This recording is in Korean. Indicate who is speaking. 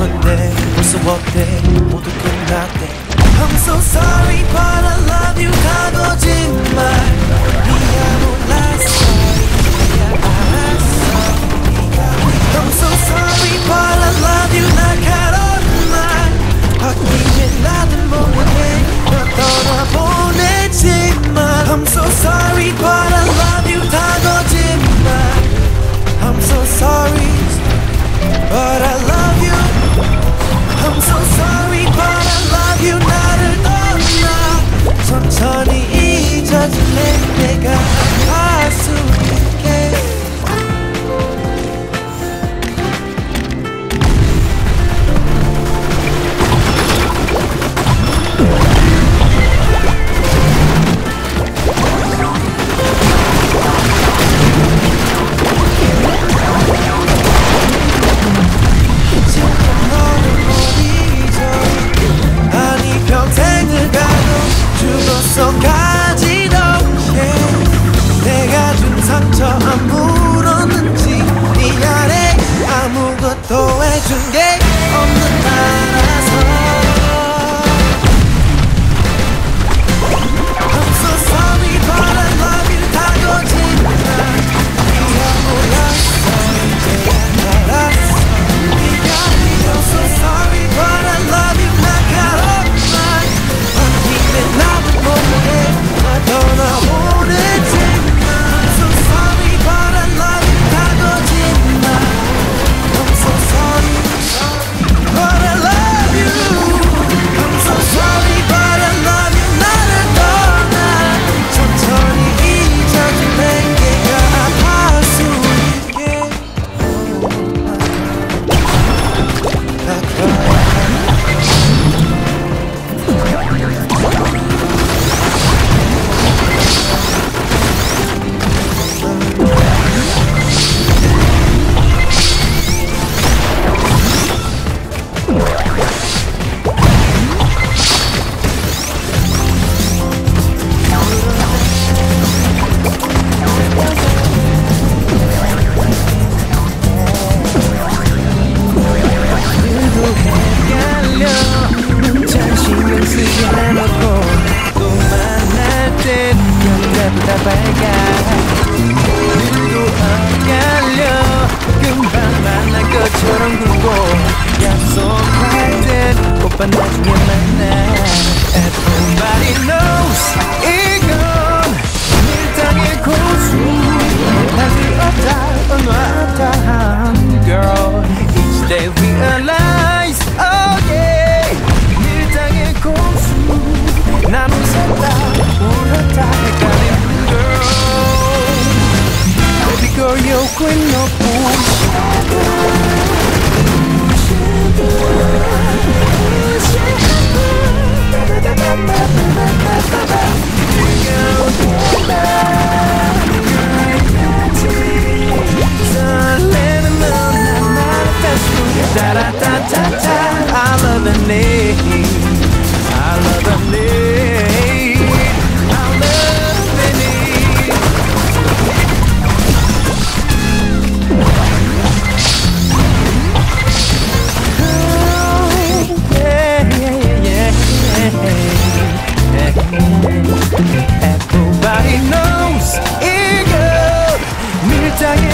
Speaker 1: 건데 벌써 어때 모두 끝났대 I'm so sorry but I love you 다 거짓말 모든 게 사랑 굴고 약속할 땐꽃 나중에 만나 Everybody knows